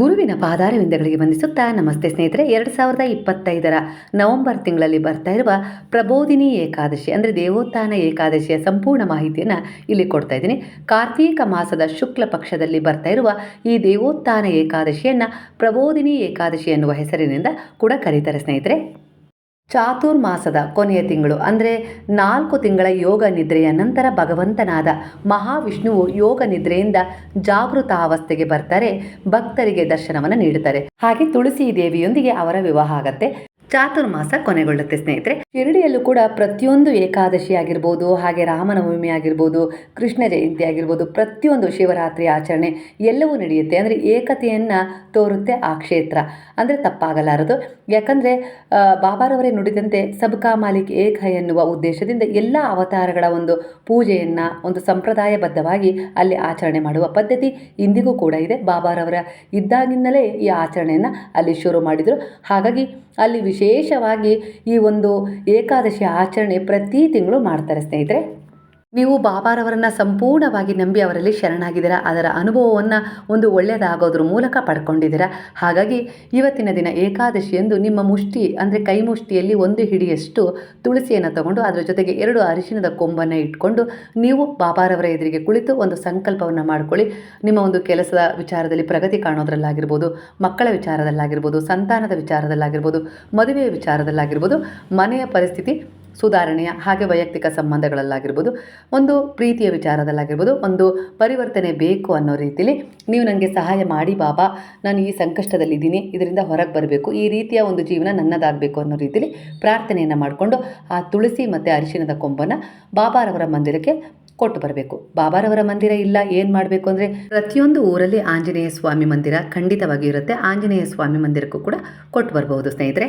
ಗುರುವಿನ ಪಾದಾರವಿಂದಗಳಿಗೆ ವಂದಿಸುತ್ತಾ ನಮಸ್ತೆ ಸ್ನೇಹಿತರೆ, ಎರಡು ಸಾವಿರದ ಇಪ್ಪತ್ತೈದರ ನವೆಂಬರ್ ತಿಂಗಳಲ್ಲಿ ಬರ್ತಾ ಇರುವ ಪ್ರಬೋಧಿನಿ ಏಕಾದಶಿ, ಅಂದರೆ ದೇವೋತ್ಥಾನ ಏಕಾದಶಿಯ ಸಂಪೂರ್ಣ ಮಾಹಿತಿಯನ್ನು ಇಲ್ಲಿ ಕೊಡ್ತಾ ಇದ್ದೀನಿ. ಕಾರ್ತೀಕ ಮಾಸದ ಶುಕ್ಲ ಪಕ್ಷದಲ್ಲಿ ಬರ್ತಾ ಇರುವ ಈ ದೇವೋತ್ಥಾನ ಏಕಾದಶಿಯನ್ನು ಪ್ರಬೋಧಿನಿ ಏಕಾದಶಿ ಎನ್ನುವ ಹೆಸರಿನಿಂದ ಕೂಡ ಕರೀತಾರೆ ಸ್ನೇಹಿತರೆ. ಚಾತುರ್ಮಾಸದ ಕೊನೆಯ ತಿಂಗಳು, ಅಂದರೆ ನಾಲ್ಕು ತಿಂಗಳ ಯೋಗ ನಿದ್ರೆಯ ನಂತರ ಭಗವಂತನಾದ ಮಹಾವಿಷ್ಣುವು ಯೋಗ ನಿದ್ರೆಯಿಂದ ಜಾಗೃತಾವಸ್ಥೆಗೆ ಬರ್ತಾರೆ, ಭಕ್ತರಿಗೆ ದರ್ಶನವನ್ನು ನೀಡುತ್ತಾರೆ. ಹಾಗೆ ತುಳಸಿ ದೇವಿಯೊಂದಿಗೆ ಅವರ ವಿವಾಹ ಆಗತ್ತೆ. ಚಾತುರ್ಮಾಸ ಕೊನೆಗೊಳ್ಳುತ್ತೆ, ಸ್ನೇಹಿತರೆ. ಶಿರಡಿಯಲ್ಲೂ ಕೂಡ ಪ್ರತಿಯೊಂದು ಏಕಾದಶಿ ಆಗಿರ್ಬೋದು, ಹಾಗೆ ರಾಮನವಮಿ ಆಗಿರ್ಬೋದು, ಕೃಷ್ಣ ಜಯಂತಿ ಆಗಿರ್ಬೋದು, ಪ್ರತಿಯೊಂದು ಶಿವರಾತ್ರಿ ಆಚರಣೆ ಎಲ್ಲವೂ ನಡೆಯುತ್ತೆ. ಅಂದರೆ ಏಕತೆಯನ್ನು ತೋರುತ್ತೆ ಆ ಕ್ಷೇತ್ರ. ಅಂದರೆ ತಪ್ಪಾಗಲಾರದು. ಯಾಕಂದರೆ ಬಾಬಾರವರೇ ನುಡಿದಂತೆ ಸಬ್ಕಾ ಮಾಲಿಕ್ ಏಕ ಎನ್ನುವ ಉದ್ದೇಶದಿಂದ ಎಲ್ಲ ಅವತಾರಗಳ ಒಂದು ಪೂಜೆಯನ್ನು, ಒಂದು ಸಂಪ್ರದಾಯಬದ್ಧವಾಗಿ ಅಲ್ಲಿ ಆಚರಣೆ ಮಾಡುವ ಪದ್ಧತಿ ಇಂದಿಗೂ ಕೂಡ ಇದೆ. ಬಾಬಾರವರ ಇದ್ದಾಗಿಂದಲೇ ಈ ಆಚರಣೆಯನ್ನು ಅಲ್ಲಿ ಶುರು ಮಾಡಿದರು. ಹಾಗಾಗಿ ಅಲ್ಲಿ ವಿಶೇಷವಾಗಿ ಈ ಒಂದು ಏಕಾದಶಿ ಆಚರಣೆ ಪ್ರತಿ ತಿಂಗಳು ಮಾಡ್ತಾರೆ ಸ್ನೇಹಿತರೆ. ನೀವು ಬಾಬಾರವರನ್ನು ಸಂಪೂರ್ಣವಾಗಿ ನಂಬಿ ಅವರಲ್ಲಿ ಶರಣಾಗಿದ್ದೀರಾ? ಅದರ ಅನುಭವವನ್ನು ಒಂದು ಒಳ್ಳೆಯದಾಗೋದ್ರ ಮೂಲಕ ಪಡ್ಕೊಂಡಿದ್ದೀರಾ? ಹಾಗಾಗಿ ಇವತ್ತಿನ ದಿನ ಏಕಾದಶಿಯಂದು ನಿಮ್ಮ ಮುಷ್ಟಿ, ಅಂದರೆ ಕೈ ಮುಷ್ಟಿಯಲ್ಲಿ ಒಂದು ಹಿಡಿಯಷ್ಟು ತುಳಸಿಯನ್ನು ತಗೊಂಡು, ಅದರ ಜೊತೆಗೆ ಎರಡು ಅರಿಶಿನದ ಕೊಂಬನ್ನು ಇಟ್ಕೊಂಡು ನೀವು ಬಾಬಾರವರ ಎದುರಿಗೆ ಕುಳಿತು ಒಂದು ಸಂಕಲ್ಪವನ್ನು ಮಾಡ್ಕೊಳ್ಳಿ. ನಿಮ್ಮ ಒಂದು ಕೆಲಸದ ವಿಚಾರದಲ್ಲಿ ಪ್ರಗತಿ ಕಾಣೋದ್ರಲ್ಲಾಗಿರ್ಬೋದು, ಮಕ್ಕಳ ವಿಚಾರದಲ್ಲಾಗಿರ್ಬೋದು, ಸಂತಾನದ ವಿಚಾರದಲ್ಲಾಗಿರ್ಬೋದು, ಮದುವೆಯ ವಿಚಾರದಲ್ಲಾಗಿರ್ಬೋದು, ಮನೆಯ ಪರಿಸ್ಥಿತಿ ಸುಧಾರಣೆಯ, ಹಾಗೆ ವೈಯಕ್ತಿಕ ಸಂಬಂಧಗಳಲ್ಲಾಗಿರ್ಬೋದು. ಒಂದು ಪ್ರೀತಿಯ ವಿಚಾರದಲ್ಲಾಗಿರ್ಬೋದು, ಒಂದು ಪರಿವರ್ತನೆ ಬೇಕು ಅನ್ನೋ ರೀತಿಯಲ್ಲಿ ನೀವು ನನಗೆ ಸಹಾಯ ಮಾಡಿ ಬಾಬಾ, ನಾನು ಈ ಸಂಕಷ್ಟದಲ್ಲಿದ್ದೀನಿ, ಇದರಿಂದ ಹೊರಗೆ ಬರಬೇಕು, ಈ ರೀತಿಯ ಒಂದು ಜೀವನ ನನ್ನದಾಗಬೇಕು ಅನ್ನೋ ರೀತಿಯಲ್ಲಿ ಪ್ರಾರ್ಥನೆಯನ್ನು ಮಾಡಿಕೊಂಡು ಆ ತುಳಸಿ ಮತ್ತು ಅರಿಶಿಣದ ಕೊಂಬನ್ನು ಬಾಬಾರವರ ಮಂದಿರಕ್ಕೆ ಕೊಟ್ಟು ಬರಬೇಕು. ಬಾಬಾರವರ ಮಂದಿರ ಇಲ್ಲ, ಏನು ಮಾಡಬೇಕು ಅಂದರೆ ಪ್ರತಿಯೊಂದು ಊರಲ್ಲಿ ಆಂಜನೇಯ ಸ್ವಾಮಿ ಮಂದಿರ ಖಂಡಿತವಾಗಿ ಇರುತ್ತೆ ಆಂಜನೇಯ ಸ್ವಾಮಿ ಮಂದಿರಕ್ಕೂ ಕೂಡ ಕೊಟ್ಟು ಬರ್ಬೋದು ಸ್ನೇಹಿತರೆ.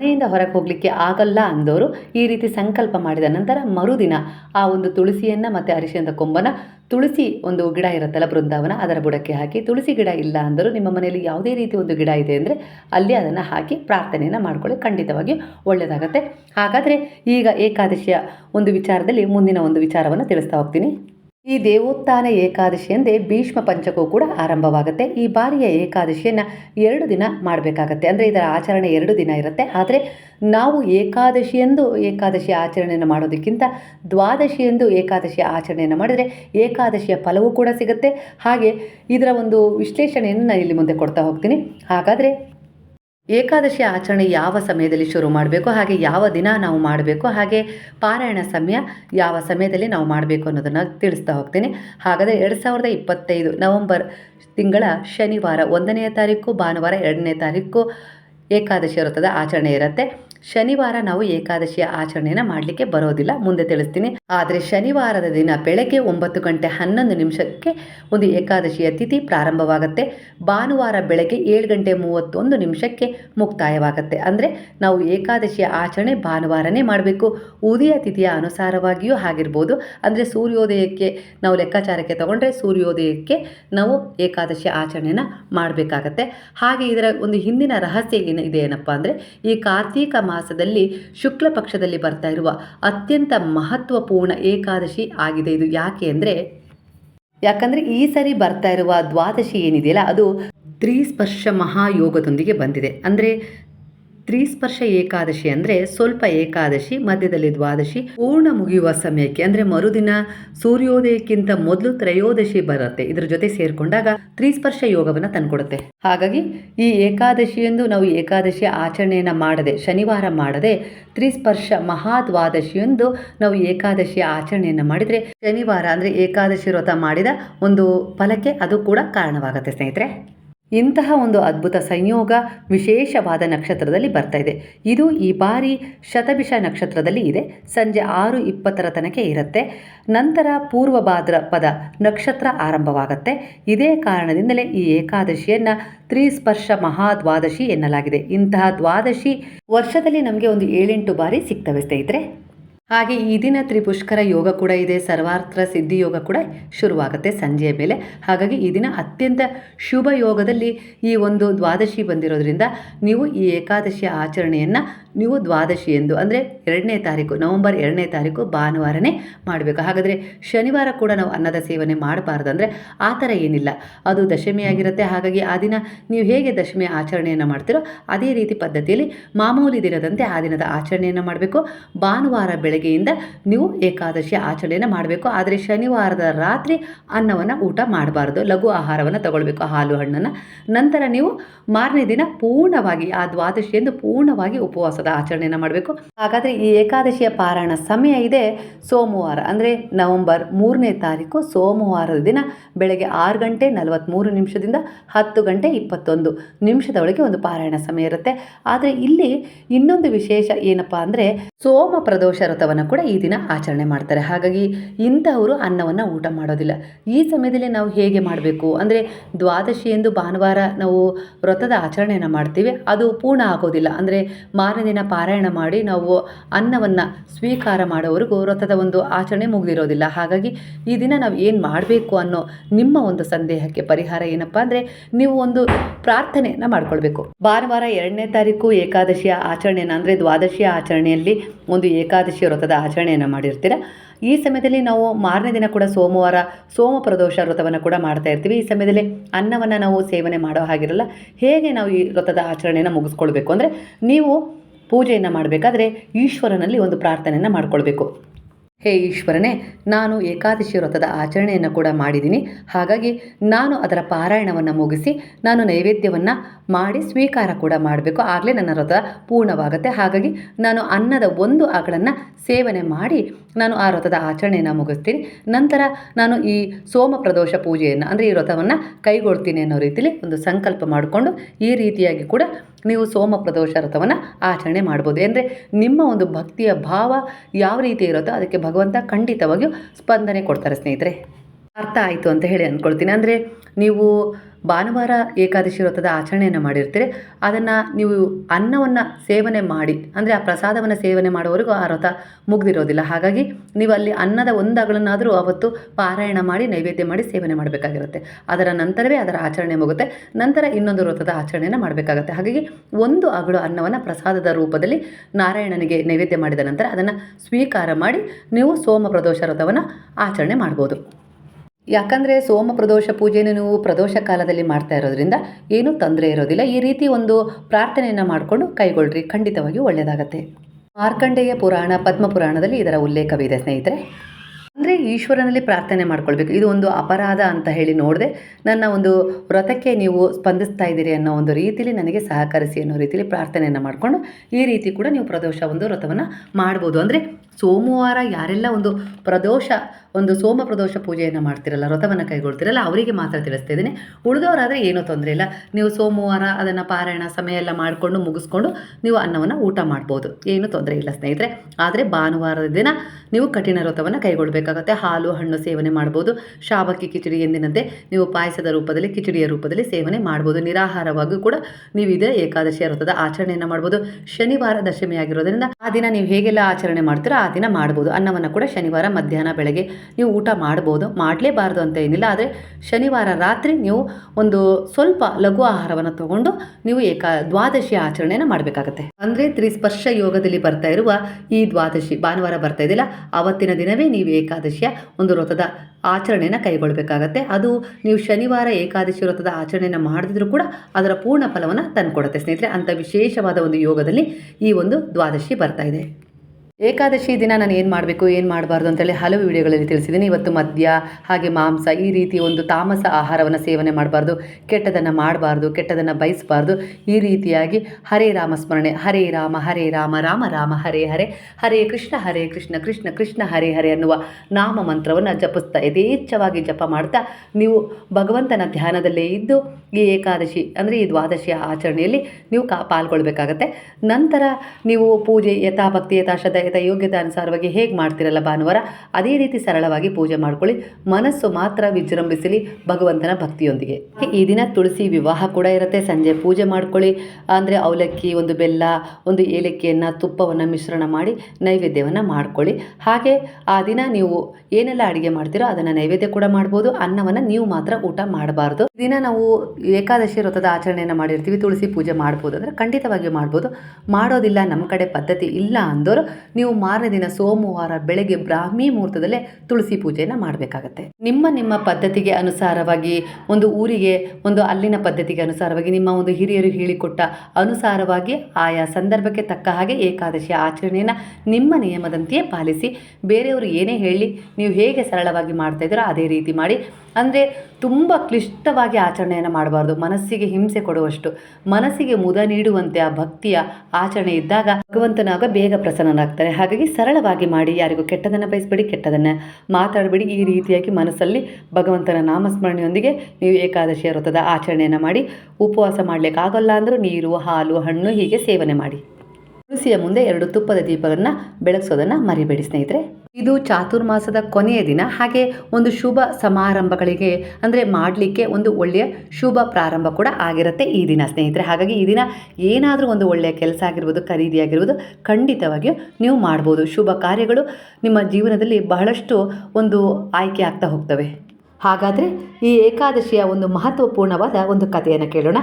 ಮನೆಯಿಂದ ಹೊರಗೆ ಹೋಗಲಿಕ್ಕೆ ಆಗಲ್ಲ ಅಂದವರು ಈ ರೀತಿ ಸಂಕಲ್ಪ ಮಾಡಿದ ನಂತರ ಮರುದಿನ ಆ ಒಂದು ತುಳಸಿಯನ್ನು ಮತ್ತು ಅರಿಶಿಣದ ಕೊಂಬನ ತುಳಸಿ ಒಂದು ಗಿಡ ಇರುತ್ತಲ್ಲ ಬೃಂದಾವನ, ಅದರ ಬುಡಕ್ಕೆ ಹಾಕಿ ತುಳಸಿ ಗಿಡ ಇಲ್ಲ ಅಂದರೂ ನಿಮ್ಮ ಮನೆಯಲ್ಲಿ ಯಾವುದೇ ರೀತಿ ಒಂದು ಗಿಡ ಇದೆ ಅಂದರೆ ಅಲ್ಲಿ ಅದನ್ನು ಹಾಕಿ ಪ್ರಾರ್ಥನೆಯನ್ನು ಮಾಡ್ಕೊಳ್ಳಿ. ಖಂಡಿತವಾಗಿಯೂ ಒಳ್ಳೆಯದಾಗತ್ತೆ ಹಾಗಾದರೆ ಈಗ ಏಕಾದಶಿಯ ಒಂದು ವಿಚಾರದಲ್ಲಿ ಮುಂದಿನ ಒಂದು ವಿಚಾರವನ್ನು ತಿಳಿಸ್ತಾ ಹೋಗ್ತೀನಿ. ಈ ದೇವೋತ್ಥಾನ ಏಕಾದಶಿಯಂದೇ ಭೀಷ್ಮ ಪಂಚಕವು ಕೂಡ ಆರಂಭವಾಗುತ್ತೆ. ಈ ಬಾರಿಯ ಏಕಾದಶಿಯನ್ನು ಎರಡು ದಿನ ಮಾಡಬೇಕಾಗತ್ತೆ. ಅಂದರೆ ಇದರ ಆಚರಣೆ ಎರಡು ದಿನ ಇರುತ್ತೆ. ಆದರೆ ನಾವು ಏಕಾದಶಿಯಂದು ಏಕಾದಶಿ ಆಚರಣೆಯನ್ನು ಮಾಡೋದಕ್ಕಿಂತ ದ್ವಾದಶಿಯಂದು ಏಕಾದಶಿ ಆಚರಣೆಯನ್ನು ಮಾಡಿದರೆ ಏಕಾದಶಿಯ ಫಲವೂ ಕೂಡ ಸಿಗುತ್ತೆ. ಹಾಗೆ ಇದರ ಒಂದು ವಿಶ್ಲೇಷಣೆಯನ್ನು ನಾನು ಇಲ್ಲಿ ಮುಂದೆ ಕೊಡ್ತಾ ಹೋಗ್ತೀನಿ. ಹಾಗಾದರೆ ಏಕಾದಶಿ ಆಚರಣೆ ಯಾವ ಸಮಯದಲ್ಲಿ ಶುರು ಮಾಡಬೇಕು, ಹಾಗೆ ಯಾವ ದಿನ ನಾವು ಮಾಡಬೇಕು, ಹಾಗೆ ಪಾರಾಯಣ ಸಮಯ ಯಾವ ಸಮಯದಲ್ಲಿ ನಾವು ಮಾಡಬೇಕು ಅನ್ನೋದನ್ನು ತಿಳಿಸ್ತಾ ಹೋಗ್ತೀನಿ. ಹಾಗಾದರೆ ಎರಡು ಸಾವಿರದ ಇಪ್ಪತ್ತೈದು ನವಂಬರ್ ತಿಂಗಳ ಶನಿವಾರ ಒಂದನೆಯ ತಾರೀಕು, ಭಾನುವಾರ ಎರಡನೇ ತಾರೀಕು ಏಕಾದಶಿ ವ್ರತದ ಆಚರಣೆ ಇರುತ್ತೆ. ಶನಿವಾರ ನಾವು ಏಕಾದಶಿಯ ಆಚರಣೆಯನ್ನು ಮಾಡಲಿಕ್ಕೆ ಬರೋದಿಲ್ಲ. ಮುಂದೆ ತಿಳಿಸ್ತೀನಿ. ಆದರೆ ಶನಿವಾರದ ದಿನ ಬೆಳಗ್ಗೆ ಒಂಬತ್ತು ಗಂಟೆ ಹನ್ನೊಂದು ನಿಮಿಷಕ್ಕೆ ಒಂದು ಏಕಾದಶಿಯ ತಿಥಿ ಪ್ರಾರಂಭವಾಗುತ್ತೆ. ಭಾನುವಾರ ಬೆಳಗ್ಗೆ ಏಳು ಗಂಟೆ ಮೂವತ್ತೊಂದು ನಿಮಿಷಕ್ಕೆ ಮುಕ್ತಾಯವಾಗುತ್ತೆ. ಅಂದರೆ ನಾವು ಏಕಾದಶಿಯ ಆಚರಣೆ ಭಾನುವಾರನೇ ಮಾಡಬೇಕು. ಉದಯ ತಿಥಿಯ ಅನುಸಾರವಾಗಿಯೂ ಆಗಿರ್ಬೋದು. ಅಂದರೆ ಸೂರ್ಯೋದಯಕ್ಕೆ ನಾವು ಲೆಕ್ಕಾಚಾರಕ್ಕೆ ತಗೊಂಡ್ರೆ ಸೂರ್ಯೋದಯಕ್ಕೆ ನಾವು ಏಕಾದಶಿ ಆಚರಣೆಯನ್ನು ಮಾಡಬೇಕಾಗತ್ತೆ. ಹಾಗೆ ಇದರ ಒಂದು ಹಿಂದಿನ ರಹಸ್ಯ ಏನು ಇದೆ ಏನಪ್ಪ ಅಂದರೆ ಈ ಕಾರ್ತೀಕ ಮಾಸದಲ್ಲಿ ಶುಕ್ಲ ಪಕ್ಷದಲ್ಲಿ ಬರ್ತಾ ಇರುವ ಅತ್ಯಂತ ಮಹತ್ವಪೂರ್ಣ ಏಕಾದಶಿ ಆಗಿದೆ. ಇದು ಯಾಕೆ ಅಂದರೆ, ಯಾಕಂದರೆ ಈ ಸರಿ ಬರ್ತಾ ಇರುವ ದ್ವಾದಶಿ ಏನಿದೆಯಲ್ಲ, ಅದು ತ್ರಿಸ್ಪರ್ಶ ಮಹಾಯೋಗದೊಂದಿಗೆ ಬಂದಿದೆ. ಅಂದರೆ ತ್ರಿಸ್ಪರ್ಶ ಏಕಾದಶಿ ಅಂದರೆ ಸ್ವಲ್ಪ ಏಕಾದಶಿ, ಮಧ್ಯದಲ್ಲಿ ದ್ವಾದಶಿ, ಪೂರ್ಣ ಮುಗಿಯುವ ಸಮಯಕ್ಕೆ ಅಂದರೆ ಮರುದಿನ ಸೂರ್ಯೋದಯಕ್ಕಿಂತ ಮೊದಲು ತ್ರಯೋದಶಿ ಬರುತ್ತೆ. ಇದ್ರ ಜೊತೆ ಸೇರಿಕೊಂಡಾಗ ತ್ರಿಸ್ಪರ್ಶ ಯೋಗವನ್ನು ತಂದುಕೊಡುತ್ತೆ. ಹಾಗಾಗಿ ಈ ಏಕಾದಶಿಯಂದು ನಾವು ಏಕಾದಶಿಯ ಆಚರಣೆಯನ್ನು ಮಾಡದೆ, ಶನಿವಾರ ಮಾಡದೆ ತ್ರಿಸ್ಪರ್ಶ ಮಹಾದ್ವಾದಶಿಯಂದು ನಾವು ಏಕಾದಶಿಯ ಆಚರಣೆಯನ್ನು ಮಾಡಿದರೆ ಶನಿವಾರ ಅಂದರೆ ಏಕಾದಶಿ ವ್ರತ ಮಾಡಿದ ಒಂದು ಫಲಕ್ಕೆ ಅದು ಕೂಡ ಕಾರಣವಾಗುತ್ತೆ ಸ್ನೇಹಿತರೆ. ಇಂತಹ ಒಂದು ಅದ್ಭುತ ಸಂಯೋಗ ವಿಶೇಷವಾದ ನಕ್ಷತ್ರದಲ್ಲಿ ಬರ್ತಾ ಇದೆ. ಇದು ಈ ಬಾರಿ ಶತಭಿಷ ನಕ್ಷತ್ರದಲ್ಲಿ ಇದೆ. ಸಂಜೆ ಆರು ಇಪ್ಪತ್ತರ ತನಕ ಇರುತ್ತೆ. ನಂತರ ಪೂರ್ವ ಭಾದ್ರಪದ ನಕ್ಷತ್ರ ಆರಂಭವಾಗುತ್ತೆ. ಇದೇ ಕಾರಣದಿಂದಲೇ ಈ ಏಕಾದಶಿಯನ್ನು ತ್ರಿಸ್ಪರ್ಶ ಮಹಾದ್ವಾದಶಿ ಎನ್ನಲಾಗಿದೆ. ಇಂತಹ ದ್ವಾದಶಿ ವರ್ಷದಲ್ಲಿ ನಮಗೆ ಒಂದು ಏಳೆಂಟು ಬಾರಿ ಸಿಗ್ತವೆ ಸ್ನೇಹಿತರೆ. ಹಾಗೆ ಈ ದಿನ ತ್ರಿಪುಷ್ಕರ ಯೋಗ ಕೂಡ ಇದೆ, ಸರ್ವಾರ್ಥ ಸಿದ್ಧಿ ಯೋಗ ಕೂಡ ಶುರುವಾಗುತ್ತೆ ಸಂಜೆಯ ಮೇಲೆ. ಹಾಗಾಗಿ ಈ ದಿನ ಅತ್ಯಂತ ಶುಭ ಯೋಗದಲ್ಲಿ ಈ ಒಂದು ದ್ವಾದಶಿ ಬಂದಿರೋದ್ರಿಂದ ನೀವು ಈ ಏಕಾದಶಿಯ ಆಚರಣೆಯನ್ನು ನೀವು ದ್ವಾದಶಿ ಎಂದು, ಅಂದರೆ ಎರಡನೇ ತಾರೀಕು, ನವಂಬರ್ ಎರಡನೇ ತಾರೀಕು ಭಾನುವಾರನೇ ಮಾಡಬೇಕು. ಹಾಗಾದರೆ ಶನಿವಾರ ಕೂಡ ನಾವು ಅನ್ನದ ಸೇವನೆ ಮಾಡಬಾರ್ದು. ಅಂದರೆ ಆ ಥರ ಏನಿಲ್ಲ. ಅದು ದಶಮಿ ಆಗಿರುತ್ತೆ. ಹಾಗಾಗಿ ಆ ದಿನ ನೀವು ಹೇಗೆ ದಶಮಿ ಆಚರಣೆಯನ್ನು ಮಾಡ್ತೀರೋ ಅದೇ ರೀತಿ ಪದ್ಧತಿಯಲ್ಲಿ ಮಾಮೂಲಿ ದಿನದಂತೆ ಆ ದಿನದ ಆಚರಣೆಯನ್ನು ಮಾಡಬೇಕು. ಭಾನುವಾರ ಬೆಳಗ್ಗೆಯಿಂದ ನೀವು ಏಕಾದಶಿ ಆಚರಣೆಯನ್ನು ಮಾಡಬೇಕು. ಆದರೆ ಶನಿವಾರದ ರಾತ್ರಿ ಅನ್ನವನ್ನು ಊಟ ಮಾಡಬಾರ್ದು. ಲಘು ಆಹಾರವನ್ನು ತಗೊಳ್ಬೇಕು. ಹಾಲು ಹಣ್ಣನ್ನು. ನಂತರ ನೀವು ಮಾರನೇ ದಿನ ಪೂರ್ಣವಾಗಿ, ಆ ದ್ವಾದಶಿಯಂದು ಪೂರ್ಣವಾಗಿ ಉಪವಾಸದ ಆಚರಣೆಯನ್ನು ಮಾಡಬೇಕು. ಹಾಗಾದರೆ ಈ ಏಕಾದಶಿಯ ಪಾರಾಯಣ ಸಮಯ ಇದೆ ಸೋಮವಾರ, ಅಂದರೆ ನವೆಂಬರ್ ಮೂರನೇ ತಾರೀಕು ಸೋಮವಾರದ ದಿನ ಬೆಳಗ್ಗೆ ಆರು ಗಂಟೆ ನಲವತ್ತ್ಮೂರು ನಿಮಿಷದಿಂದ ಹತ್ತು ಗಂಟೆ ಇಪ್ಪತ್ತೊಂದು ನಿಮಿಷದ ಒಳಗೆ ಒಂದು ಪಾರಾಯಣ ಸಮಯ ಇರುತ್ತೆ. ಆದರೆ ಇಲ್ಲಿ ಇನ್ನೊಂದು ವಿಶೇಷ ಏನಪ್ಪ ಅಂದರೆ ಸೋಮ ಪ್ರದೋಷ ವ್ರತವನ್ನು ಕೂಡ ಈ ದಿನ ಆಚರಣೆ ಮಾಡ್ತಾರೆ. ಹಾಗಾಗಿ ಇಂಥವರು ಅನ್ನವನ್ನು ಊಟ ಮಾಡೋದಿಲ್ಲ. ಈ ಸಮಯದಲ್ಲಿ ನಾವು ಹೇಗೆ ಮಾಡಬೇಕು? ಅಂದರೆ ದ್ವಾದಶಿ ಎಂದು ಭಾನುವಾರ ನಾವು ವ್ರತದ ಆಚರಣೆಯನ್ನು ಮಾಡ್ತೀವಿ. ಅದು ಪೂರ್ಣ ಆಗೋದಿಲ್ಲ. ಅಂದರೆ ಮಾರನೇ ದಿನ ಪಾರಾಯಣ ಮಾಡಿ ನಾವು ಅನ್ನವನ್ನು ಸ್ವೀಕಾರ ಮಾಡೋವರೆಗೂ ವ್ರತದ ಒಂದು ಆಚರಣೆ ಮುಗಿದಿರೋದಿಲ್ಲ. ಹಾಗಾಗಿ ಈ ದಿನ ನಾವು ಏನು ಮಾಡಬೇಕು ಅನ್ನೋ ನಿಮ್ಮ ಒಂದು ಸಂದೇಹಕ್ಕೆ ಪರಿಹಾರ ಏನಪ್ಪ ಅಂದರೆ ನೀವು ಒಂದು ಪ್ರಾರ್ಥನೆಯನ್ನು ಮಾಡ್ಕೊಳ್ಬೇಕು. ಭಾನುವಾರ ಎರಡನೇ ತಾರೀಕು ಏಕಾದಶಿಯ ಆಚರಣೆಯನ್ನು ಅಂದರೆ ದ್ವಾದಶಿಯ ಆಚರಣೆಯಲ್ಲಿ ಒಂದು ಏಕಾದಶಿ ವ್ರತದ ಆಚರಣೆಯನ್ನು ಮಾಡಿರ್ತೀರ. ಈ ಸಮಯದಲ್ಲಿ ನಾವು ಮಾರನೇ ದಿನ ಕೂಡ ಸೋಮವಾರ ಸೋಮ ಪ್ರದೋಷ ವ್ರತವನ್ನು ಕೂಡ ಮಾಡ್ತಾ ಇರ್ತೀವಿ. ಈ ಸಮಯದಲ್ಲಿ ಅನ್ನವನ್ನು ನಾವು ಸೇವನೆ ಮಾಡೋ ಹಾಗಿರಲ್ಲ. ಹೇಗೆ ನಾವು ಈ ವ್ರತದ ಆಚರಣೆಯನ್ನು ಮುಗಿಸ್ಕೊಳ್ಬೇಕು ಅಂದರೆ ನೀವು ಪೂಜೆಯನ್ನು ಮಾಡಬೇಕಾದ್ರೆ ಈಶ್ವರನಲ್ಲಿ ಒಂದು ಪ್ರಾರ್ಥನೆಯನ್ನು ಮಾಡಿಕೊಳ್ಬೇಕು. ಹೇ ಈಶ್ವರನೇ, ನಾನು ಏಕಾದಶಿ ವ್ರತದ ಆಚರಣೆಯನ್ನು ಕೂಡ ಮಾಡಿದ್ದೀನಿ ಹಾಗಾಗಿ ನಾನು ಅದರ ಪಾರಾಯಣವನ್ನು ಮುಗಿಸಿ, ನಾನು ನೈವೇದ್ಯವನ್ನು ಮಾಡಿ ಸ್ವೀಕಾರ ಕೂಡ ಮಾಡಬೇಕು. ಆಗಲೇ ನನ್ನ ವ್ರತ ಪೂರ್ಣವಾಗುತ್ತೆ. ಹಾಗಾಗಿ ನಾನು ಅನ್ನದ ಒಂದು ಅಗಳನ್ನು ಸೇವನೆ ಮಾಡಿ ನಾನು ಆ ವ್ರತದ ಆಚರಣೆಯನ್ನು ಮುಗಿಸ್ತೀನಿ. ನಂತರ ನಾನು ಈ ಸೋಮ ಪ್ರದೋಷ ಪೂಜೆಯನ್ನು, ಅಂದರೆ ಈ ವ್ರತವನ್ನು ಕೈಗೊಳ್ತೀನಿ ಅನ್ನೋ ರೀತಿಯಲ್ಲಿ ಒಂದು ಸಂಕಲ್ಪ ಮಾಡಿಕೊಂಡು ಈ ರೀತಿಯಾಗಿ ಕೂಡ ನೀವು ಸೋಮ ಪ್ರದೋಷ ವ್ರತವನ್ನು ಆಚರಣೆ ಮಾಡ್ಬೋದು. ಅಂದರೆ ನಿಮ್ಮ ಒಂದು ಭಕ್ತಿಯ ಭಾವ ಯಾವ ರೀತಿ ಇರುತ್ತೋ ಅದಕ್ಕೆ ಭಗವಂತ ಖಂಡಿತವಾಗಿಯೂ ಸ್ಪಂದನೆ ಕೊಡ್ತಾರೆ ಸ್ನೇಹಿತರೆ. ಅರ್ಥ ಆಯಿತು ಅಂತ ಹೇಳಿ ಅಂದ್ಕೊಳ್ತೀನಿ. ಅಂದರೆ ನೀವು ಭಾನುವಾರ ಏಕಾದಶಿ ವ್ರತದ ಆಚರಣೆಯನ್ನು ಮಾಡಿರ್ತೀರಿ. ಅದನ್ನು ನೀವು ಅನ್ನವನ್ನು ಸೇವನೆ ಮಾಡಿ, ಅಂದರೆ ಆ ಪ್ರಸಾದವನ್ನು ಸೇವನೆ ಮಾಡುವವರೆಗೂ ಆ ವ್ರತ ಮುಗ್ದಿರೋದಿಲ್ಲ. ಹಾಗಾಗಿ ನೀವು ಅಲ್ಲಿ ಅನ್ನದ ಒಂದಗಳನ್ನಾದರೂ ಅವತ್ತು ಪಾರಾಯಣ ಮಾಡಿ, ನೈವೇದ್ಯ ಮಾಡಿ ಸೇವನೆ ಮಾಡಬೇಕಾಗಿರುತ್ತೆ. ಅದರ ನಂತರವೇ ಅದರ ಆಚರಣೆ ಮುಗುತ್ತೆ. ನಂತರ ಇನ್ನೊಂದು ವ್ರತದ ಆಚರಣೆಯನ್ನು ಮಾಡಬೇಕಾಗುತ್ತೆ. ಹಾಗಾಗಿ ಒಂದು ಅಗಳು ಅನ್ನವನ್ನು ಪ್ರಸಾದದ ರೂಪದಲ್ಲಿ ನಾರಾಯಣನಿಗೆ ನೈವೇದ್ಯ ಮಾಡಿದ ನಂತರ ಅದನ್ನು ಸ್ವೀಕಾರ ಮಾಡಿ ನೀವು ಸೋಮ ಪ್ರದೋಷ ವ್ರತವನ್ನು ಆಚರಣೆ ಮಾಡ್ಬೋದು. ಯಾಕಂದರೆ ಸೋಮ ಪ್ರದೋಷ ಪೂಜೆಯನ್ನು ನೀವು ಪ್ರದೋಷ ಕಾಲದಲ್ಲಿ ಮಾಡ್ತಾ ಇರೋದ್ರಿಂದ ಏನೂ ತೊಂದರೆ ಇರೋದಿಲ್ಲ. ಈ ರೀತಿ ಒಂದು ಪ್ರಾರ್ಥನೆಯನ್ನು ಮಾಡಿಕೊಂಡು ಕೈಗೊಳ್ಳ್ರಿ ಖಂಡಿತವಾಗಿಯೂ ಒಳ್ಳೆಯದಾಗತ್ತೆ ಮಾರ್ಕಂಡೇಯ ಪುರಾಣ, ಪದ್ಮ ಪುರಾಣದಲ್ಲಿ ಇದರ ಉಲ್ಲೇಖವಿದೆ ಸ್ನೇಹಿತರೆ. ಅಂದರೆ ಈಶ್ವರನಲ್ಲಿ ಪ್ರಾರ್ಥನೆ ಮಾಡ್ಕೊಳ್ಬೇಕು. ಇದು ಒಂದು ಅಪರಾಧ ಅಂತ ಹೇಳಿ ನೋಡಿದೆ ನನ್ನ ಒಂದು ವ್ರತಕ್ಕೆ ನೀವು ಸ್ಪಂದಿಸ್ತಾ ಇದ್ದೀರಿ ಅನ್ನೋ ಒಂದು ರೀತಿಯಲ್ಲಿ ನನಗೆ ಸಹಕರಿಸಿ ಅನ್ನೋ ರೀತಿಯಲ್ಲಿ ಪ್ರಾರ್ಥನೆಯನ್ನು ಮಾಡಿಕೊಂಡು ಈ ರೀತಿ ಕೂಡ ನೀವು ಪ್ರದೋಷ ಒಂದು ವ್ರತವನ್ನು ಮಾಡ್ಬೋದು. ಅಂದರೆ ಸೋಮವಾರ ಯಾರೆಲ್ಲ ಒಂದು ಪ್ರದೋಷ, ಒಂದು ಸೋಮ ಪ್ರದೋಷ ಪೂಜೆಯನ್ನು ಮಾಡ್ತಿರಲ್ಲ ವ್ರತವನ್ನು ಕೈಗೊಳ್ತಿರಲ್ಲ, ಅವರಿಗೆ ಮಾತ್ರ ತಿಳಿಸ್ತಾ ಇದ್ದೀನಿ. ಉಳಿದವರಾದರೆ ಏನೂ ತೊಂದರೆ ಇಲ್ಲ. ನೀವು ಸೋಮವಾರ ಅದನ್ನು ಪಾರಾಯಣ ಸಮಯ ಎಲ್ಲ ಮಾಡಿಕೊಂಡು ಮುಗಿಸ್ಕೊಂಡು ನೀವು ಅನ್ನವನ್ನು ಊಟ ಮಾಡ್ಬೋದು. ಏನೂ ತೊಂದರೆ ಇಲ್ಲ ಸ್ನೇಹಿತರೆ. ಆದರೆ ಭಾನುವಾರದ ದಿನ ನೀವು ಕಠಿಣ ವ್ರತವನ್ನು ಕೈಗೊಳ್ಳಬೇಕಾಗುತ್ತೆ ಹಾಲು, ಹಣ್ಣು ಸೇವನೆ ಮಾಡ್ಬೋದು. ಶಾಬಕ್ಕಿ ಕಿಚಡಿ ಎಂದಿನಂತೆ ನೀವು ಪಾಯಸದ ರೂಪದಲ್ಲಿ, ಕಿಚಡಿಯ ರೂಪದಲ್ಲಿ ಸೇವನೆ ಮಾಡ್ಬೋದು. ನಿರಾಹಾರವಾಗಿ ಕೂಡ ನೀವು ಇದೇ ಏಕಾದಶಿಯ ವ್ರತದ ಆಚರಣೆಯನ್ನು ಮಾಡ್ಬೋದು. ಶನಿವಾರ ದಶಮಿಯಾಗಿರೋದ್ರಿಂದ ಆ ದಿನ ನೀವು ಹೇಗೆಲ್ಲ ಆಚರಣೆ ಮಾಡ್ತೀರೋ ಆ ದಿನ ಮಾಡ್ಬೋದು. ಅನ್ನವನ್ನು ಕೂಡ ಶನಿವಾರ ಮಧ್ಯಾಹ್ನ ಬೆಳಗ್ಗೆ ನೀವು ಊಟ ಮಾಡ್ಬೋದು. ಮಾಡಲೇಬಾರ್ದು ಅಂತ ಏನಿಲ್ಲ. ಆದರೆ ಶನಿವಾರ ರಾತ್ರಿ ನೀವು ಒಂದು ಸ್ವಲ್ಪ ಲಘು ಆಹಾರವನ್ನು ತಗೊಂಡು ನೀವು ಏಕಾ ದ್ವಾದಶಿ ಆಚರಣೆಯನ್ನು ಮಾಡಬೇಕಾಗತ್ತೆ. ಅಂದರೆ ತ್ರಿಸ್ಪರ್ಶ ಯೋಗದಲ್ಲಿ ಬರ್ತಾ ಇರುವ ಈ ದ್ವಾದಶಿ ಭಾನುವಾರ ಬರ್ತಾ ಇದೆಯಲ್ಲ, ಅವತ್ತಿನ ದಿನವೇ ನೀವು ಏಕಾದಶಿಯ ಒಂದು ವ್ರತದ ಆಚರಣೆಯನ್ನು ಕೈಗೊಳ್ಳಬೇಕಾಗತ್ತೆ ಅದು ನೀವು ಶನಿವಾರ ಏಕಾದಶಿ ವ್ರತದ ಆಚರಣೆಯನ್ನು ಮಾಡಿದ್ರು ಕೂಡ ಅದರ ಪೂರ್ಣ ಫಲವನ್ನು ತಂದುಕೊಡುತ್ತೆ. ಸ್ನೇಹಿತರೆ, ಅಂಥ ವಿಶೇಷವಾದ ಒಂದು ಯೋಗದಲ್ಲಿ ಈ ಒಂದು ದ್ವಾದಶಿ ಬರ್ತಾ ಇದೆ. ಏಕಾದಶಿ ದಿನ ನಾನು ಏನು ಮಾಡಬೇಕು, ಏನು ಮಾಡಬಾರ್ದು ಅಂತೇಳಿ ಹಲವು ವಿಡಿಯೋಗಳಲ್ಲಿ ತಿಳಿಸಿದ್ದೀನಿ. ಇವತ್ತು ಮದ್ಯ, ಹಾಗೆ ಮಾಂಸ, ಈ ರೀತಿ ಒಂದು ತಾಮಸ ಆಹಾರವನ್ನು ಸೇವನೆ ಮಾಡಬಾರ್ದು, ಕೆಟ್ಟದನ್ನು ಮಾಡಬಾರ್ದು, ಕೆಟ್ಟದನ್ನು ಬಯಸಬಾರ್ದು, ಈ ರೀತಿಯಾಗಿ ಹರೇ ರಾಮ ಸ್ಮರಣೆ, ಹರೇ ರಾಮ ಹರೇ ರಾಮ ರಾಮ ರಾಮ, ಹರೇ ಹರೇ ಹರೇ ಕೃಷ್ಣ ಹರೇ ಕೃಷ್ಣ ಕೃಷ್ಣ ಕೃಷ್ಣ, ಹರೇ ಹರೇ ಅನ್ನುವ ನಾಮ ಮಂತ್ರವನ್ನು ಜಪಿಸ್ತಾ ಯಥೇಚ್ಛವಾಗಿ ಜಪ ಮಾಡ್ತಾ ನೀವು ಭಗವಂತನ ಧ್ಯಾನದಲ್ಲೇ ಇದ್ದು ಈ ಏಕಾದಶಿ ಅಂದರೆ ಈ ದ್ವಾದಶಿಯ ಆಚರಣೆಯಲ್ಲಿ ನೀವು ಕಾ, ಪಾಲ್ಗೊಳ್ಬೇಕಾಗತ್ತೆ. ನಂತರ ನೀವು ಪೂಜೆ ಯಥಾಭಕ್ತಿ ಯಥಾಶ್ರದ್ಧೆ ಆದಾಯದ ಯೋಗ್ಯತೆ ಅನುಸಾರವಾಗಿ ಹೇಗೆ ಮಾಡ್ತಿರಲ್ಲ ಭಾನುವಾರ? ಅದೇ ರೀತಿ ಸರಳವಾಗಿ ಪೂಜೆ ಮಾಡ್ಕೊಳ್ಳಿ. ಮನಸ್ಸು ಮಾತ್ರ ವಿಜೃಂಭಿಸಲಿ ಭಗವಂತನ ಭಕ್ತಿಯೊಂದಿಗೆ. ಈ ದಿನ ತುಳಸಿ ವಿವಾಹ ಕೂಡ ಇರುತ್ತೆ. ಸಂಜೆ ಪೂಜೆ ಮಾಡ್ಕೊಳ್ಳಿ. ಅಂದರೆ ಅವಲಕ್ಕಿ, ಒಂದು ಬೆಲ್ಲ, ಒಂದು ಏಲಕ್ಕಿಯನ್ನು, ತುಪ್ಪವನ್ನು ಮಿಶ್ರಣ ಮಾಡಿ ನೈವೇದ್ಯವನ್ನು ಮಾಡ್ಕೊಳ್ಳಿ. ಹಾಗೆ ಆ ದಿನ ನೀವು ಏನೆಲ್ಲ ಅಡುಗೆ ಮಾಡ್ತೀರೋ ಅದನ್ನು ನೈವೇದ್ಯ ಕೂಡ ಮಾಡ್ಬೋದು. ಅನ್ನವನ್ನು ನೀವು ಮಾತ್ರ ಊಟ ಮಾಡಬಾರ್ದು. ದಿನ ನಾವು ಏಕಾದಶಿ ವ್ರತದ ಆಚರಣೆಯನ್ನು ಮಾಡಿರ್ತೀವಿ. ತುಳಸಿ ಪೂಜೆ ಮಾಡ್ಬೋದು ಅಂದರೆ ಖಂಡಿತವಾಗಿಯೂ ಮಾಡ್ಬೋದು. ಮಾಡೋದಿಲ್ಲ, ನಮ್ಮ ಕಡೆ ಪದ್ಧತಿ ಇಲ್ಲ ಅಂದವರು ನೀವು ಮಾರನೇ ದಿನ ಸೋಮವಾರ ಬೆಳಗ್ಗೆ ಬ್ರಾಹ್ಮಿ ಮುಹೂರ್ತದಲ್ಲೇ ತುಳಸಿ ಪೂಜೆಯನ್ನು ಮಾಡಬೇಕಾಗತ್ತೆ. ನಿಮ್ಮ ನಿಮ್ಮ ಪದ್ಧತಿಗೆ ಅನುಸಾರವಾಗಿ ಒಂದು ಊರಿಗೆ, ಒಂದು ಅಲ್ಲಿನ ಪದ್ಧತಿಗೆ ಅನುಸಾರವಾಗಿ ನಿಮ್ಮ ಒಂದು ಹಿರಿಯರು ಹೇಳಿಕೊಟ್ಟ ಅನುಸಾರವಾಗಿ ಆಯಾ ಸಂದರ್ಭಕ್ಕೆ ತಕ್ಕ ಹಾಗೆ ಏಕಾದಶಿಯ ಆಚರಣೆಯನ್ನು ನಿಮ್ಮ ನಿಯಮದಂತೆಯೇ ಪಾಲಿಸಿ, ಬೇರೆಯವರು ಏನೇ ಹೇಳಿ ನೀವು ಹೇಗೆ ಸರಳವಾಗಿ ಮಾಡ್ತಾ ಅದೇ ರೀತಿ ಮಾಡಿ ಅಂದರೆ ತುಂಬ ಕ್ಲಿಷ್ಟವಾಗಿ ಆಚರಣೆಯನ್ನು ಮಾಡಬಾರ್ದು. ಮನಸ್ಸಿಗೆ ಹಿಂಸೆ ಕೊಡುವಷ್ಟು. ಮನಸ್ಸಿಗೆ ಮುದ ನೀಡುವಂತೆ ಆ ಭಕ್ತಿಯ ಆಚರಣೆ ಇದ್ದಾಗ ಭಗವಂತನಾಗ ಬೇಗ ಪ್ರಸನ್ನನಾಗ್ತಾನೆ. ಹಾಗಾಗಿ ಸರಳವಾಗಿ ಮಾಡಿ, ಯಾರಿಗೂ ಕೆಟ್ಟದನ್ನು ಬಯಸಬೇಡಿ, ಕೆಟ್ಟದನ್ನು ಮಾತಾಡಬೇಡಿ. ಈ ರೀತಿಯಾಗಿ ಮನಸ್ಸಲ್ಲಿ ಭಗವಂತನ ನಾಮಸ್ಮರಣೆಯೊಂದಿಗೆ ನೀವು ಏಕಾದಶಿಯ ವ್ರತದ ಆಚರಣೆಯನ್ನು ಮಾಡಿ, ಉಪವಾಸ ಮಾಡಲಿಕ್ಕಾಗಲ್ಲ ಅಂದರೂ ನೀರು, ಹಾಲು, ಹಣ್ಣು ಹೀಗೆ ಸೇವನೆ ಮಾಡಿ. ತುಳಸಿಯ ಮುಂದೆ ಎರಡು ತುಪ್ಪದ ದೀಪವನ್ನು ಬೆಳಗಿಸೋದನ್ನು ಮರಿಬೇಡಿ ಸ್ನೇಹಿತರೆ. ಇದು ಚಾತುರ್ಮಾಸದ ಕೊನೆಯ ದಿನ. ಹಾಗೆ ಒಂದು ಶುಭ ಸಮಾರಂಭಗಳಿಗೆ, ಅಂದರೆ ಮಾಡಲಿಕ್ಕೆ ಒಂದು ಒಳ್ಳೆಯ ಶುಭ ಪ್ರಾರಂಭ ಕೂಡ ಆಗಿರುತ್ತೆ ಈ ದಿನ, ಸ್ನೇಹಿತರೆ. ಹಾಗಾಗಿ ಈ ದಿನ ಏನಾದರೂ ಒಂದು ಒಳ್ಳೆಯ ಕೆಲಸ ಆಗಿರ್ಬೋದು, ಖರೀದಿ ಆಗಿರ್ಬೋದು, ಖಂಡಿತವಾಗಿಯೂ ನೀವು ಮಾಡ್ಬೋದು. ಶುಭ ಕಾರ್ಯಗಳು ನಿಮ್ಮ ಜೀವನದಲ್ಲಿ ಬಹಳಷ್ಟು ಒಂದು ಆಯ್ಕೆ ಆಗ್ತಾ ಹೋಗ್ತವೆ. ಹಾಗಾದರೆ ಈ ಏಕಾದಶಿಯ ಒಂದು ಮಹತ್ವಪೂರ್ಣವಾದ ಒಂದು ಕಥೆಯನ್ನು ಕೇಳೋಣ.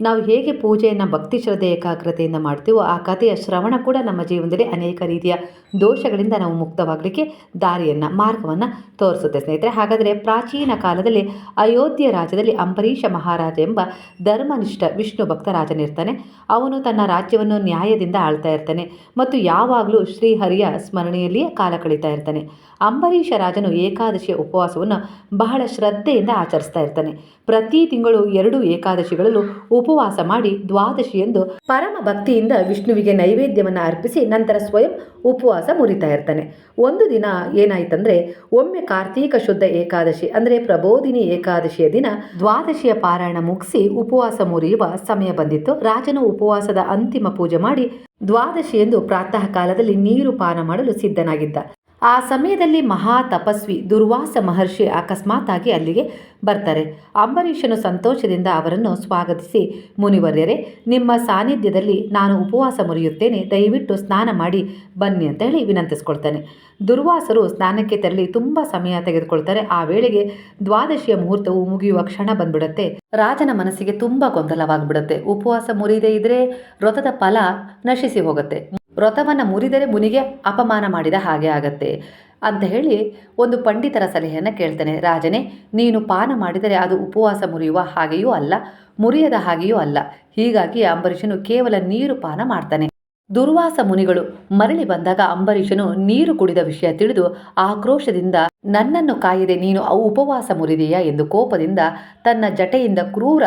ನಾವು ಹೇಗೆ ಪೂಜೆಯನ್ನು ಭಕ್ತಿ ಶ್ರದ್ಧೆ ಏಕಾಗ್ರತೆಯಿಂದ ಮಾಡ್ತೀವೋ ಆ ಕಥೆಯ ಶ್ರವಣ ಕೂಡ ನಮ್ಮ ಜೀವನದಲ್ಲಿ ಅನೇಕ ರೀತಿಯ ದೋಷಗಳಿಂದ ನಾವು ಮುಕ್ತವಾಗಲಿಕ್ಕೆ ದಾರಿಯನ್ನು, ಮಾರ್ಗವನ್ನು ತೋರಿಸುತ್ತೆ ಸ್ನೇಹಿತರೆ. ಹಾಗಾದರೆ ಪ್ರಾಚೀನ ಕಾಲದಲ್ಲಿ ಅಯೋಧ್ಯೆ ರಾಜ್ಯದಲ್ಲಿ ಅಂಬರೀಷ ಮಹಾರಾಜ ಎಂಬ ಧರ್ಮನಿಷ್ಠ ವಿಷ್ಣು ಭಕ್ತ ರಾಜನಿರ್ತಾನೆ ಅವನು ತನ್ನ ರಾಜ್ಯವನ್ನು ನ್ಯಾಯದಿಂದ ಆಳ್ತಾ ಇರ್ತಾನೆ ಮತ್ತು ಯಾವಾಗಲೂ ಶ್ರೀಹರಿಯ ಸ್ಮರಣೆಯಲ್ಲಿಯೇ ಕಾಲ ಕಳೀತಾ ಇರ್ತಾನೆ. ಅಂಬರೀಷ ರಾಜನು ಏಕಾದಶಿಯ ಉಪವಾಸವನ್ನು ಬಹಳ ಶ್ರದ್ಧೆಯಿಂದ ಆಚರಿಸ್ತಾ ಇರ್ತಾನೆ. ಪ್ರತಿ ತಿಂಗಳು ಎರಡು ಏಕಾದಶಿಗಳಲ್ಲೂ ಉಪವಾಸ ಮಾಡಿ ದ್ವಾದಶಿಯಂದು ಪರಮ ಭಕ್ತಿಯಿಂದ ವಿಷ್ಣುವಿಗೆ ನೈವೇದ್ಯವನ್ನು ಅರ್ಪಿಸಿ ನಂತರ ಸ್ವಯಂ ಉಪವಾಸ ಮುರಿತಾ ಇರ್ತಾನೆ. ಒಂದು ದಿನ ಏನಾಯ್ತಂದ್ರೆ, ಒಮ್ಮೆ ಕಾರ್ತೀಕ ಶುದ್ಧ ಏಕಾದಶಿ, ಅಂದರೆ ಪ್ರಬೋಧಿನಿ ಏಕಾದಶಿಯ ದಿನ ದ್ವಾದಶಿಯ ಪಾರಾಯಣ ಮುಗಿಸಿ ಉಪವಾಸ ಮುರಿಯುವ ಸಮಯ ಬಂದಿತ್ತು. ರಾಜನು ಉಪವಾಸದ ಅಂತಿಮ ಪೂಜೆ ಮಾಡಿ ದ್ವಾದಶಿಯಂದು ಪ್ರಾತಃ ಕಾಲದಲ್ಲಿ ನೀರು ಪಾನ ಮಾಡಲು ಸಿದ್ಧನಾಗಿದ್ದ. ಆ ಸಮಯದಲ್ಲಿ ಮಹಾ ತಪಸ್ವಿ ದುರ್ವಾಸ ಮಹರ್ಷಿ ಅಕಸ್ಮಾತ್ತಾಗಿ ಅಲ್ಲಿಗೆ ಬರ್ತಾರೆ. ಅಂಬರೀಷನು ಸಂತೋಷದಿಂದ ಅವರನ್ನು ಸ್ವಾಗತಿಸಿ, ಮುನಿವರ್ಯರೇ, ನಿಮ್ಮ ಸಾನ್ನಿಧ್ಯದಲ್ಲಿ ನಾನು ಉಪವಾಸ ಮುರಿಯುತ್ತೇನೆ, ದಯವಿಟ್ಟು ಸ್ನಾನ ಮಾಡಿ ಬನ್ನಿ ಅಂತ ಹೇಳಿ ವಿನಂತಿಸ್ಕೊಳ್ತಾನೆ. ದುರ್ವಾಸರು ಸ್ನಾನಕ್ಕೆ ತೆರಳಿ ತುಂಬ ಸಮಯ ತೆಗೆದುಕೊಳ್ತಾರೆ. ಆ ವೇಳೆಗೆ ದ್ವಾದಶಿಯ ಮುಹೂರ್ತವು ಮುಗಿಯುವ ಕ್ಷಣ ಬಂದ್ಬಿಡುತ್ತೆ. ರಾಜನ ಮನಸ್ಸಿಗೆ ತುಂಬ ಗೊಂದಲವಾಗಿಬಿಡುತ್ತೆ. ಉಪವಾಸ ಮುರಿದೇ ಇದ್ರೆ ವ್ರತದ ಫಲ ನಶಿಸಿ ಹೋಗುತ್ತೆ. ವ್ರತವನ್ನು ಮುರಿದರೆ ಮುನಿಗೆ ಅಪಮಾನ ಮಾಡಿದ ಹಾಗೆ ಆಗತ್ತೆ ಅಂತ ಹೇಳಿ ಒಂದು ಪಂಡಿತರ ಸಲಹೆಯನ್ನು ಕೇಳ್ತಾನೆ. ರಾಜನೇ, ನೀನು ಪಾನ ಮಾಡಿದರೆ ಅದು ಉಪವಾಸ ಮುರಿಯುವ ಹಾಗೆಯೂ ಅಲ್ಲ, ಮುರಿಯದ ಹಾಗೆಯೂ ಅಲ್ಲ. ಹೀಗಾಗಿ ಅಂಬರೀಷನು ಕೇವಲ ನೀರು ಪಾನ ಮಾಡ್ತಾನೆ. ದುರ್ವಾಸ ಮುನಿಗಳು ಮರಳಿ ಬಂದಾಗ ಅಂಬರೀಷನು ನೀರು ಕುಡಿದ ವಿಷಯ ತಿಳಿದು ಆಕ್ರೋಶದಿಂದ, ನನ್ನನ್ನು ಕಾಯದೆ ನೀನು ಉಪವಾಸ ಮುರಿದೆಯಾ ಎಂದು ಕೋಪದಿಂದ ತನ್ನ ಜಟೆಯಿಂದ ಕ್ರೂರ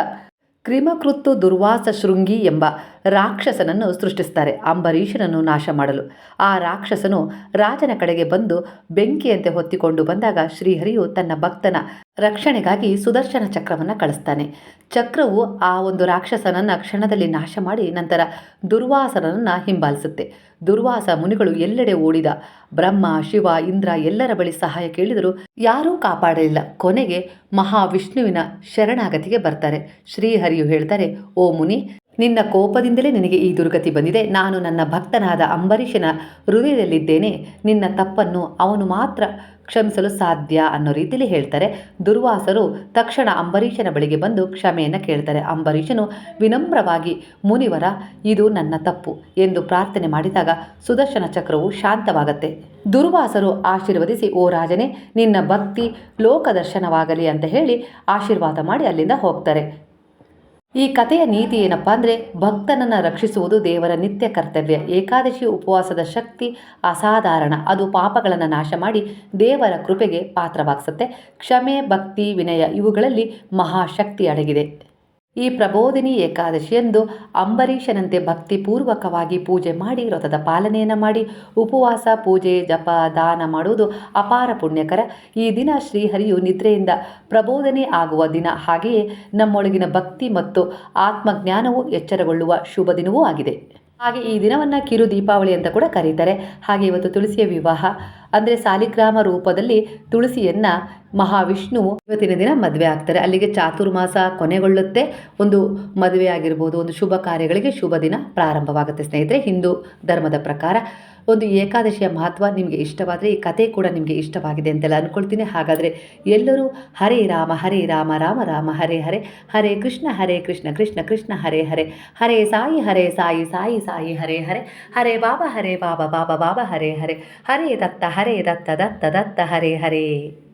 ಕ್ರಿಮಕೃತ್ತು ದುರ್ವಾಸ ಶೃಂಗಿ ಎಂಬ ರಾಕ್ಷಸನನ್ನು ಸೃಷ್ಟಿಸ್ತಾರೆ. ಅಂಬರೀಷನನ್ನು ನಾಶ ಮಾಡಲು. ಆ ರಾಕ್ಷಸನು ರಾಜನ ಕಡೆಗೆ ಬಂದು ಬೆಂಕಿಯಂತೆ ಹೊತ್ತಿಕೊಂಡು ಬಂದಾಗ ಶ್ರೀಹರಿಯು ತನ್ನ ಭಕ್ತನ ರಕ್ಷಣೆಗಾಗಿ ಸುದರ್ಶನ ಚಕ್ರವನ್ನು ಕಳಿಸ್ತಾನೆ. ಚಕ್ರವು ಆ ಒಂದು ರಾಕ್ಷಸನನ್ನು ಕ್ಷಣದಲ್ಲಿ ನಾಶ ಮಾಡಿ ನಂತರ ದುರ್ವಾಸನನ್ನು ಹಿಂಬಾಲಿಸುತ್ತೆ. ದುರ್ವಾಸ ಮುನಿಗಳು ಎಲ್ಲೆಡೆ ಓಡಿದ ಬ್ರಹ್ಮ, ಶಿವ, ಇಂದ್ರ ಎಲ್ಲರ ಬಳಿ ಸಹಾಯ ಕೇಳಿದರೂ ಯಾರೂ ಕಾಪಾಡಲಿಲ್ಲ. ಕೊನೆಗೆ ಮಹಾವಿಷ್ಣುವಿನ ಶರಣಾಗತಿಗೆ ಬರ್ತಾರೆ. ಶ್ರೀಹರಿಯು ಹೇಳ್ತಾರೆ, ಓ ಮುನಿ ನಿನ್ನ ಕೋಪದಿಂದಲೇ ನಿನಗೆ ಈ ದುರ್ಗತಿ ಬಂದಿದೆ. ನಾನು ನನ್ನ ಭಕ್ತನಾದ ಅಂಬರೀಷನ ಹೃದಯದಲ್ಲಿದ್ದೇನೆ. ನಿನ್ನ ತಪ್ಪನ್ನು ಅವನು ಮಾತ್ರ ಕ್ಷಮಿಸಲು ಸಾಧ್ಯ ಅನ್ನೋ ರೀತಿಯಲ್ಲಿ ಹೇಳ್ತಾರೆ. ದುರ್ವಾಸರು ತಕ್ಷಣ ಅಂಬರೀಷನ ಬಳಿಗೆ ಬಂದು ಕ್ಷಮೆಯನ್ನು ಕೇಳ್ತಾರೆ. ಅಂಬರೀಷನು ವಿನಮ್ರವಾಗಿ, ಮುನಿವರ, ಇದು ನನ್ನ ತಪ್ಪು ಎಂದು ಪ್ರಾರ್ಥನೆ ಮಾಡಿದಾಗ ಸುದರ್ಶನ ಚಕ್ರವು ಶಾಂತವಾಗತ್ತೆ. ದುರ್ವಾಸರು ಆಶೀರ್ವದಿಸಿ, ಓ ರಾಜನೇ, ನಿನ್ನ ಭಕ್ತಿ ಲೋಕದರ್ಶನವಾಗಲಿ ಅಂತ ಹೇಳಿ ಆಶೀರ್ವಾದ ಮಾಡಿ ಅಲ್ಲಿಂದ ಹೋಗ್ತಾರೆ. ಈ ಕಥೆಯ ನೀತಿ ಏನಪ್ಪ ಅಂದರೆ ಭಕ್ತನನ್ನು ರಕ್ಷಿಸುವುದು ದೇವರ ನಿತ್ಯ ಕರ್ತವ್ಯ. ಏಕಾದಶಿ ಉಪವಾಸದ ಶಕ್ತಿ ಅಸಾಧಾರಣ. ಅದು ಪಾಪಗಳನ್ನು ನಾಶ ಮಾಡಿ ದೇವರ ಕೃಪೆಗೆ ಪಾತ್ರವಾಗಿಸುತ್ತೆ. ಕ್ಷಮೆ, ಭಕ್ತಿ, ವಿನಯ ಇವುಗಳಲ್ಲಿ ಮಹಾಶಕ್ತಿ ಅಡಗಿದೆ. ಈ ಪ್ರಬೋಧಿನಿ ಏಕಾದಶಿಯಂದು ಅಂಬರೀಷನಂತೆ ಭಕ್ತಿಪೂರ್ವಕವಾಗಿ ಪೂಜೆ ಮಾಡಿ ವ್ರತದ ಪಾಲನೆಯನ್ನು ಮಾಡಿ, ಉಪವಾಸ, ಪೂಜೆ, ಜಪ, ದಾನ ಮಾಡುವುದು ಅಪಾರ ಪುಣ್ಯಕರ. ಈ ದಿನ ಶ್ರೀಹರಿಯು ನಿದ್ರೆಯಿಂದ ಪ್ರಬೋಧನೆ ಆಗುವ ದಿನ. ಹಾಗೆಯೇ ನಮ್ಮೊಳಗಿನ ಭಕ್ತಿ ಮತ್ತು ಆತ್ಮಜ್ಞಾನವು ಎಚ್ಚರಗೊಳ್ಳುವ ಶುಭ ದಿನವೂ ಆಗಿದೆ. ಹಾಗೆ ಈ ದಿನವನ್ನು ಕಿರು ದೀಪಾವಳಿ ಅಂತ ಕೂಡ ಕರೀತಾರೆ. ಹಾಗೆ ಇವತ್ತು ತುಳಸಿಯ ವಿವಾಹ. ಅಂದರೆ ಸಾಲಿಗ್ರಾಮ ರೂಪದಲ್ಲಿ ತುಳಸಿಯನ್ನು ಮಹಾವಿಷ್ಣು ಇವತ್ತಿನ ದಿನ ಮದುವೆ ಆಗ್ತಾರೆ. ಅಲ್ಲಿಗೆ ಚಾತುರ್ಮಾಸ ಕೊನೆಗೊಳ್ಳುತ್ತೆ. ಒಂದು ಮದುವೆ ಆಗಿರ್ಬೋದು, ಒಂದು ಶುಭ ಕಾರ್ಯಗಳಿಗೆ ಶುಭ ದಿನ ಪ್ರಾರಂಭವಾಗುತ್ತೆ ಸ್ನೇಹಿತರೆ. ಹಿಂದೂ ಧರ್ಮದ ಪ್ರಕಾರ ಒಂದು ಏಕಾದಶಿಯ ಮಹತ್ವ ನಿಮಗೆ ಇಷ್ಟವಾದರೆ, ಈ ಕತೆ ಕೂಡ ನಿಮಗೆ ಇಷ್ಟವಾಗಿದೆ ಅಂತೆಲ್ಲ ಅಂದ್ಕೊಳ್ತೀನಿ ಹಾಗಾದರೆ ಎಲ್ಲರೂ ಹರೇ ರಾಮ ಹರೇ ರಾಮ ರಾಮ ರಾಮ, ಹರೇ ಹರೇ ಹರೇ ಕೃಷ್ಣ ಹರೇ ಕೃಷ್ಣ ಕೃಷ್ಣ ಕೃಷ್ಣ, ಹರೇ ಹರೇ ಹರೇ ಸಾಯಿ ಹರೇ ಸಾಯಿ ಸಾಯಿ ಸಾಯಿ, ಹರೇ ಹರೇ ಹರೇ ಬಾಬಾ ಹರೇ ಬಾಬಾ ಬಾಬಾ ಬಾಬಾ, ಹರೇ ಹರೇ ಹರೇ ದತ್ತ ಹರೇ ದತ್ತ ದತ್ತ ದತ್ತ, ಹರೇ ಹರೇ.